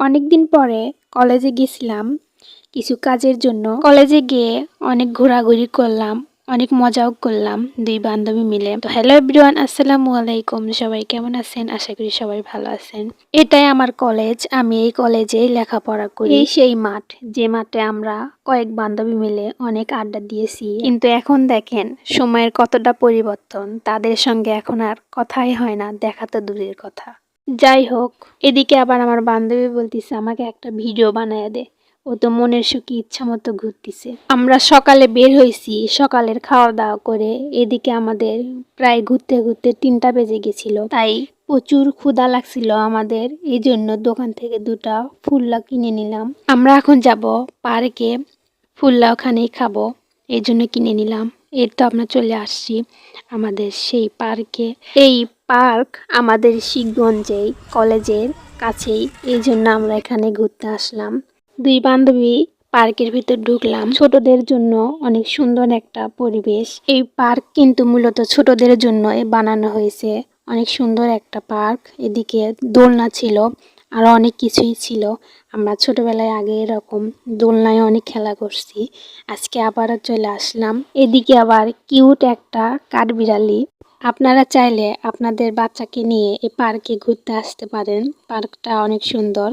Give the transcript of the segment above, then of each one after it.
অনেকদিন পরে কলেজে গেছিলাম। কিছু কাজের জন্য কলেজে গিয়ে অনেক ঘোরাঘুরি করলাম, অনেক মজাও করলাম দুই বান্ধবী মিলে। তো হ্যালো এভরিওয়ান, আসসালামু আলাইকুম। সবাই কেমন আছেন? আশা করি সবাই ভালো আছেন। এটাই আমার কলেজ, আমি এই কলেজে লেখাপড়া করি। এই সেই মাঠ, যে মাঠে আমরা কয়েক বান্ধবী মিলে অনেক আড্ডা দিয়েছি। কিন্তু এখন দেখেন, সময়ের কতটা পরিবর্তন, তাদের সঙ্গে এখন আর কথাই হয় না, দেখা তো দূরের কথা। যাই হোক, এদিকে আবার আমার বান্ধবী বলতিছে, আমাকে একটা ভিডিও বানায় দে। ও তো মনের সুখে ইচ্ছা মতো ঘুরতিছে। আমরা সকালে বের হয়েছি সকালের খাওয়া দাওয়া করে এদিকে আমাদের প্রায় ঘুরতে ঘুরতে তিনটা বেজে গেছিল। তাই প্রচুর ক্ষুধা লাগছিল আমাদের এই জন্য দোকান থেকে দুটা ফুল্লা কিনে নিলাম। আমরা এখন যাব পার্কে, ফুল্লা ওখানেই খাব এই জন্য কিনে নিলাম। এর তো আমরা চলে আসছি আমাদের সেই পার্কে। এই পার্ক আমাদের শিখগঞ্জেই, কলেজের কাছেই। এই জন্য আমরা এখানে ঘুরতে আসলাম। দুই বান্ধবী পার্কের ভিতর ঢুকলাম। ছোটদের জন্য অনেক সুন্দর একটা পরিবেশ। এই পার্ক কিন্তু মূলত ছোটদের জন্য বানানো হয়েছে। অনেক সুন্দর একটা পার্ক। এদিকে দোলনা ছিল, আর অনেক কিছুই ছিল। আমরা ছোটবেলায় আগে এরকম দোলনায় অনেক খেলা করছি। আজকে আবারও চলে আসলাম। এদিকে আবার কিউট একটা কাঠবিড়ালি আপনারা চাইলে আপনাদের বাচ্চাকে নিয়ে এই পার্কে ঘুরতে আসতে পারেন। পার্কটা অনেক সুন্দর।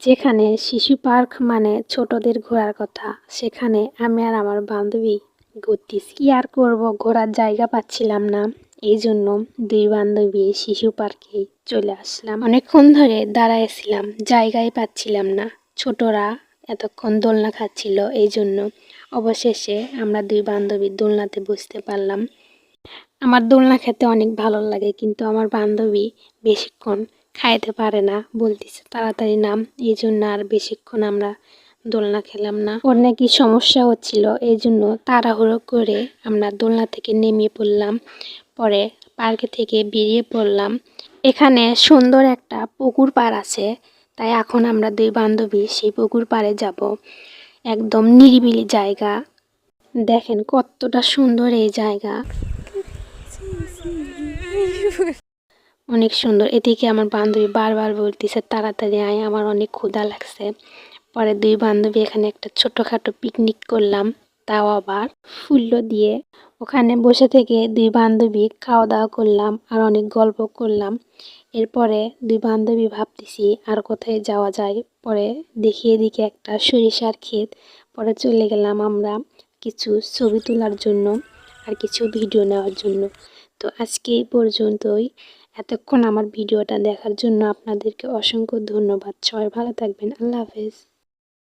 যেখানে শিশু পার্ক মানে ছোটদের ঘোরার কথা। সেখানে আমি আর আমার বান্ধবী ঘুরতেছি। কি আর করব? ঘোরার জায়গা পাচ্ছিলাম না। এই জন্য দুই বান্ধবী শিশু পার্কে চলে আসলাম। অনেকক্ষণ ধরে দাঁড়াইছিলাম। জায়গায় পাচ্ছিলাম না। ছোটরা এতক্ষণ দোলনা খাচ্ছিল। এই জন্য অবশেষে আমরা দুই বান্ধবী দোলনাতে বসতে পারলাম। আমার দোলনা খেতে অনেক ভালো লাগে, কিন্তু আমার বান্ধবী বেশিক্ষণ খাইতে পারে না। বলতেছে, তাড়াতাড়ি নাম। এই জন্য আর বেশিক্ষণ আমরা দোলনা খেলাম না। ওর নাকি সমস্যা হচ্ছিল এই জন্য তাড়াহুড়ো করে আমরা দোলনা থেকে নেমে পড়লাম। পরে পার্কে থেকে বেরিয়ে পড়লাম। এখানে সুন্দর একটা পুকুর পাড় আছে, তাই এখন আমরা দুই বান্ধবী সেই পুকুর পাড়ে যাব। একদম নিরিবিলি জায়গা। দেখেন কতটা সুন্দর এই জায়গা। অনেক সুন্দর। এদিকে আমার বান্ধবী বারবার বলতেছে, তাড়াতাড়ি আয়, আমার অনেক ক্ষুধা লাগছে। পরে দুই বান্ধবী এখানে একটা ছোটোখাটো পিকনিক করলাম, তাও আবার ফুল্ল দিয়ে। ওখানে বসে থেকে দুই বান্ধবী খাওয়া দাওয়া করলাম আর অনেক গল্প করলাম। এরপরে দুই বান্ধবী ভাবতেছি আর কোথায় যাওয়া যায়। পরে দেখি এদিকে একটা সরিষার ক্ষেত। পরে চলে গেলাম আমরা কিছু ছবি তোলার জন্য আর কিছু ভিডিও নেওয়ার জন্য। তো আজকে এই পর্যন্তই। এতক্ষণ আমার ভিডিওটা দেখার জন্য আপনাদেরকে অসংখ্য ধন্যবাদ। সবাই ভালো থাকবেন। আল্লাহ হাফেজ।